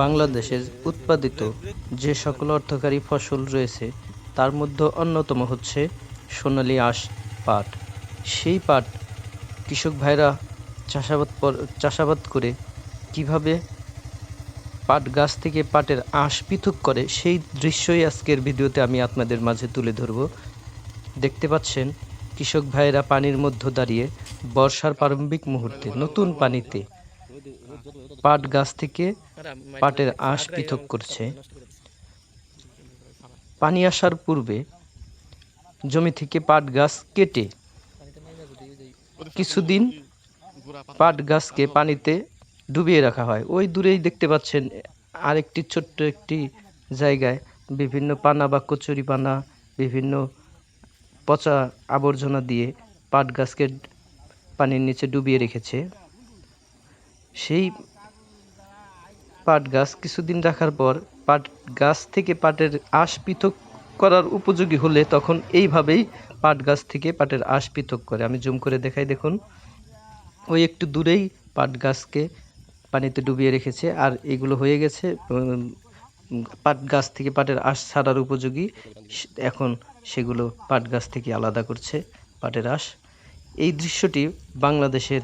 বাংলাদেশের উৎপাদিত যে সকল অর্থকারী ফসল রয়েছে, তার মধ্যে অন্যতম হচ্ছে সোনালী আঁশ পাট। সেই পাট কৃষক ভাইরা চাষাবাদ চাষাবাদ করে কীভাবে পাট গাছ থেকে পাটের আঁশ পৃথক করে, সেই দৃশ্যই আজকের ভিডিওতে আমি আপনাদের মাঝে তুলে ধরব। দেখতে পাচ্ছেন, কৃষক ভাইয়েরা পানির মধ্যে দাঁড়িয়ে বর্ষার প্রারম্ভিক মুহূর্তে নতুন পানিতে পাট গাছ থেকে পাটের আঁশ পৃথক করছে। পানি আসার পূর্বে জমি থেকে পাট গাছ কেটে কিছুদিন পাট গাছকে পানিতে ডুবিয়ে রাখা হয়। ওই দূরেই দেখতে পাচ্ছেন আরেকটি ছোট্ট একটি জায়গায় বিভিন্ন পানা বা কচুরি পানা, বিভিন্ন পচা আবর্জনা দিয়ে পাট গাছকে পানির নিচে ডুবিয়ে রেখেছে। সেই পাট গাছ কিছুদিন রাখার পর পাট গাছ থেকে পাটের আঁশ পৃথক করার উপযোগী হলে তখন এইভাবেই পাট গাছ থেকে পাটের আঁশ পৃথক করে। আমি জুম করে দেখাই, দেখুন। ওই একটু দূরেই পাট গাছকে পানিতে ডুবিয়ে রেখেছে আর এগুলো হয়ে গেছে পাট গাছ থেকে পাটের আঁশ ছাড়ার উপযোগী। এখন সেগুলো পাট গাছ থেকে আলাদা করছে পাটের আঁশ। এই দৃশ্যটি বাংলাদেশের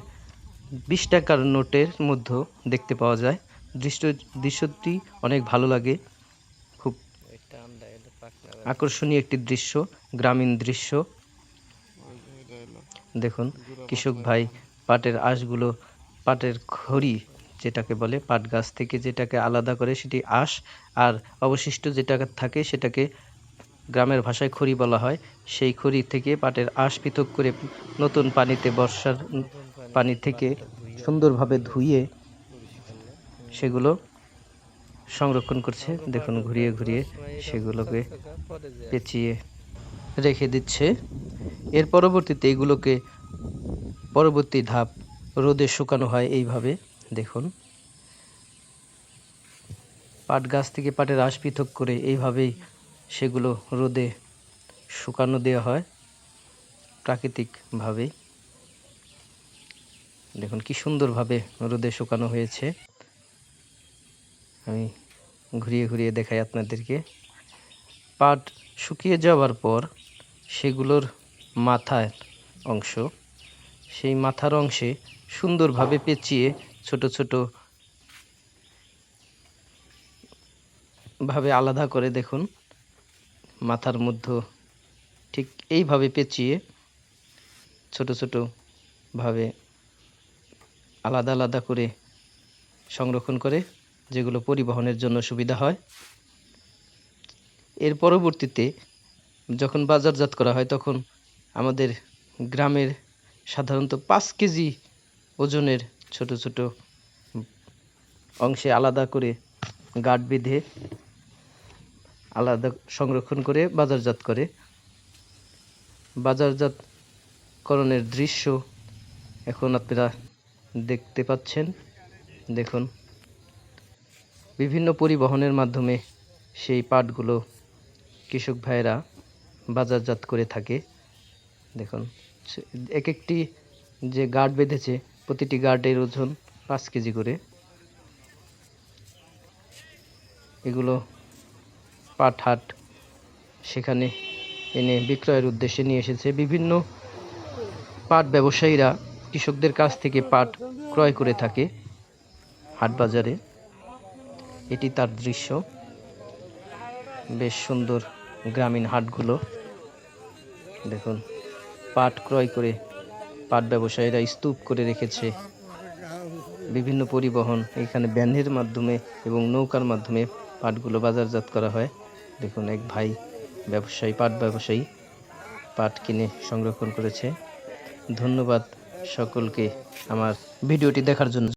বিশ টাকার নোটের মধ্যে দেখতে পাওয়া যায়। দৃশ্য, দৃশ্যটি অনেক ভালো লাগে। খুব আকর্ষণীয় একটি দৃশ্য, গ্রামীণ দৃশ্য। দেখুন, কৃষক ভাই পাটের আঁশগুলো, পাটের খড়ি যেটাকে বলে, পাট গাছ থেকে যেটাকে আলাদা করে সেটি আঁশ, আর অবশিষ্ট যেটা থাকে সেটাকে গ্রামের ভাষায় খড়ি বলা হয়। সেই খড়ি থেকে পাটের আঁশ পৃথক করে নতুন পানিতে বর্ষার পানি থেকে সুন্দরভাবে ধুইয়ে সেগুলো সংরক্ষণ করছে। দেখুন, ঘুরিয়ে ঘুরিয়ে সেগুলোকে পেঁচিয়ে রেখে দিচ্ছে। এর পরবর্তীতে এগুলোকে পরবর্তী ধাপ রোদে শুকানো হয় এইভাবে। দেখুন, পাট গাছ থেকে পাটের আঁশ পৃথক করে এইভাবেই সেগুলো রোদে শুকানো দেওয়া হয় প্রাকৃতিকভাবেই। দেখুন কি সুন্দরভাবে রোদে শুকানো হয়েছে। আমি ঘুরিয়ে ঘুরিয়ে দেখাই আপনাদেরকে। পাট শুকিয়ে যাওয়ার পর সেগুলোর মাথার অংশ, সেই মাথার অংশে সুন্দরভাবে পেঁচিয়ে ছোট ছোট ভাবে আলাদা করে দেখুন, মাথার মধ্যে ঠিক এইভাবে পেঁচিয়ে ছোট ছোট ভাবে আলাদা আলাদা করে সংরক্ষণ করে, যেগুলো পরিবহনের জন্য সুবিধা হয়। এর পরবর্তীতে যখন বাজারজাত করা হয়, তখন আমাদের গ্রামের সাধারণত পাঁচ কেজি ওজনের ছোট ছোট অংশে আলাদা করে গাঁট বেঁধে আলাদা সংরক্ষণ করে বাজারজাত করে। বাজারজাতকরণের দৃশ্য এখন আপনারা দেখতে পাচ্ছেন। দেখুন। বিভিন্ন পরিবহনের মাধ্যমে সেই পাটগুলো কৃষক ভাইয়েরা বাজারজাত করে থাকে। দেখুন এক একটি যে গার্ড বেঁধেছে, প্রতিটি গার্ডের ওজন পাঁচ কেজি করে। এগুলো পাট হাট সেখানে এনে বিক্রয়ের উদ্দেশ্যে নিয়ে এসেছে। বিভিন্ন পাট ব্যবসায়ীরা কৃষকদের কাছ থেকে পাট ক্রয় করে থাকে হাট বাজারে এটি তার দৃশ্য। বেশ সুন্দর গ্রামীণ হাটগুলো। দেখুন, পাট ক্রয় করে পাট ব্যবসায়ীরা স্তূপ করে রেখেছে। বিভিন্ন পরিবহন, এখানে ব্যানের মাধ্যমে এবং নৌকার মাধ্যমে পাটগুলো বাজারজাত করা হয়। দেখুন, এক ভাই ব্যবসায়ী, পাট ব্যবসায়ী পাট কিনে সংরক্ষণ করেছে। ধন্যবাদ সকলকে আমার ভিডিওটি দেখার জন্য